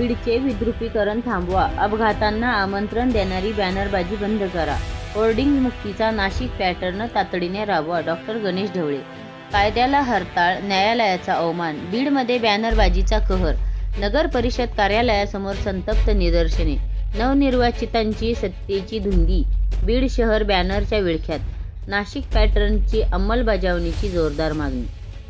बीडचे विद्रुपीकरण थांबवा. अपघातांना आमंत्रण देणारी बॅनरबाजी बंद करा. होर्डिंग मुक्तीचा नाशिक पॅटर्न तातडीने राबवा डॉक्टर गणेश ढवळे. कायद्याला हरताळ न्यायालयाचा अवमान बीडमध्ये बॅनरबाजीचा कहर नगर परिषद कार्यालयासमोर संतप्त निदर्शने नवनिर्वाचितांची सत्तेची धुंदी बीड शहर बॅनरच्या विळख्यात नाशिक पॅटर्नची अंमलबजावणीची जोरदार मागणी.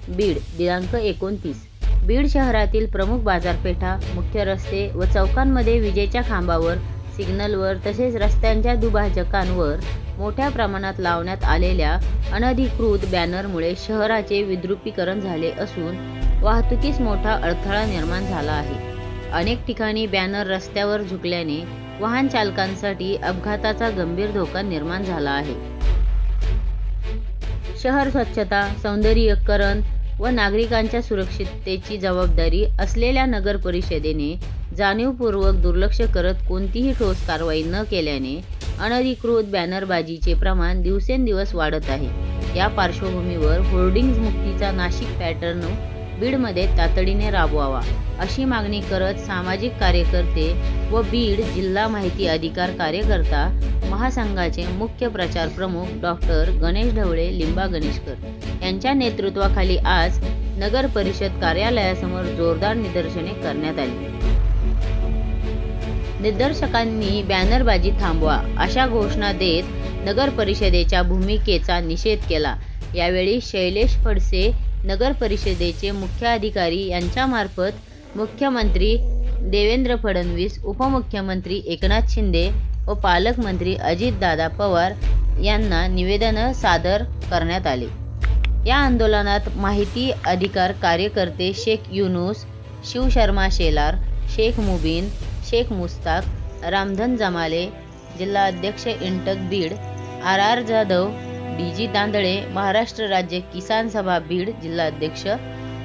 बीड दिनांक एकोणतीस. बीड शहरातील प्रमुख बाजारपेठा मुख्य रस्ते व चौकांमध्ये विजेच्या खांबावर सिग्नलवर तसेच रस्त्यांच्या दुभाजकांवर मोठ्या प्रमाणात लावण्यात आलेल्या अनधिकृत बॅनरमुळे शहराचे विद्रुपीकरण झाले असून वाहतुकीस मोठा अडथळा निर्माण झाला आहे. अनेक ठिकाणी बॅनर रस्त्यावर झुकल्याने वाहन चालकांसाठी अपघाताचा गंभीर धोका निर्माण झाला आहे. शहर स्वच्छता सौंदर्यीकरण व नागरिकांच्या सुरक्षिततेची जबाबदारी असलेल्या नगर परिषदेने जाणीवपूर्वक दुर्लक्ष करत कोणतीही ठोस कारवाई न केल्याने अनधिकृत बॅनरबाजीचे प्रमाण दिवसेंदिवस वाढत आहे. या पार्श्वभूमीवर होर्डिंग्ज मुक्तीचा नाशिक पॅटर्न बीडमध्ये तातडीने राबवावा अशी मागणी करत सामाजिक कार्यकर्ते व बीड जिल्हा माहिती अधिकार कार्यकर्ता महासंघाचे मुख्य प्रचार प्रमुख डॉक्टर गणेश ढवळे लिंबा गणेशकर यांच्या नेतृत्वाखाली आज नगर परिषद कार्यालयासमोर जोरदार निदर्शने करण्यात आली. निदर्शकांनी बॅनरबाजी थांबवा अशा घोषणा देत नगर परिषदेच्या भूमिकेचा निषेध केला. यावेळी शैलेश फडसे नगर परिषदेचे मुख्य अधिकारी यांच्यामार्फत मुख्यमंत्री देवेंद्र फडणवीस उपमुख्यमंत्री एकनाथ शिंदे व पालकमंत्री अजितदादा पवार यांना निवेदन सादर करण्यात आले. या आंदोलनात माहिती अधिकार कार्यकर्ते शेख युनुस शिवशर्मा शेलार शेख मुबीन शेख मुस्ताक रामधन जमाले जिल्हा अध्यक्ष INTUC Beed R R Jadhav D G Tandale Maharashtra Rajya Kisan Sabha Beed जिल्हा अध्यक्ष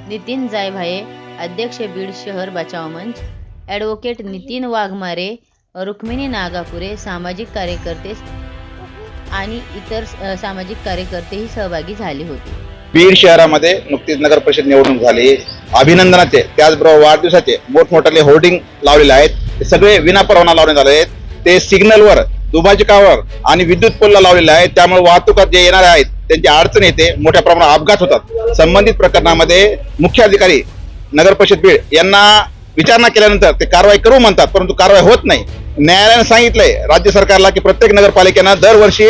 नितीन जायभाये अध्यक्ष बीड शहर बचाव मंच ॲडव्होकेट नितीन वाघमारे रुक्मिणी नागापुरे सामाजिक कार्यकर्ते आणि इतर सामाजिक कार्यकर्तेही सहभागी झाले होते. बीड शहरामध्ये नुकतीच नगर परिषद निवडणूक झाली. अभिनंदनाचे त्याचबरोबर वाढदिवसाचे मोठमोठाले होर्डिंग लावलेले आहेत. ते सगळे विनापरवाना लावण्यात आले आहेत. ते सिग्नलवर दुभाजकावर आणि विद्युत पोलला लावलेले आहेत. त्यामुळे वाहतुकात जे येणारे आहेत त्यांची अडचण येते. मोठ्या प्रमाणात अपघात होतात. संबंधित प्रकरणामध्ये मुख्य अधिकारी नगर परिषद बीड यांना विचारणा केल्यानंतर ते कारवाई करू म्हणतात परंतु कारवाई होत नाही. न्यायालयाने सांगितलंय राज्य सरकारला की प्रत्येक नगरपालिकेनं दरवर्षी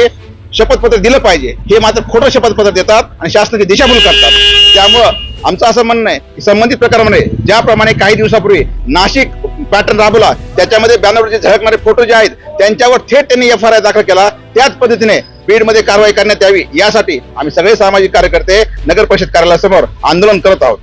शपथपत्र दिलं पाहिजे. हे मात्र खोटं शपथपत्र देतात आणि शासनाची दिशाभूल करतात. त्यामुळं आमचं असं म्हणणं आहे की संबंधित प्रकारामध्ये म्हणजे ज्याप्रमाणे काही दिवसापूर्वी नाशिक पॅटर्न राबवला त्याच्यामध्ये बॅनरवरचे झळकणारे फोटो जे आहेत त्यांच्यावर थेट त्यांनी एफ आर आय दाखल केला. त्याच पद्धतीने बीडमध्ये कारवाई करण्यात यावी. यासाठी आम्ही सगळे सामाजिक कार्यकर्ते नगर परिषद कार्यालयासमोर आंदोलन करत आहोत.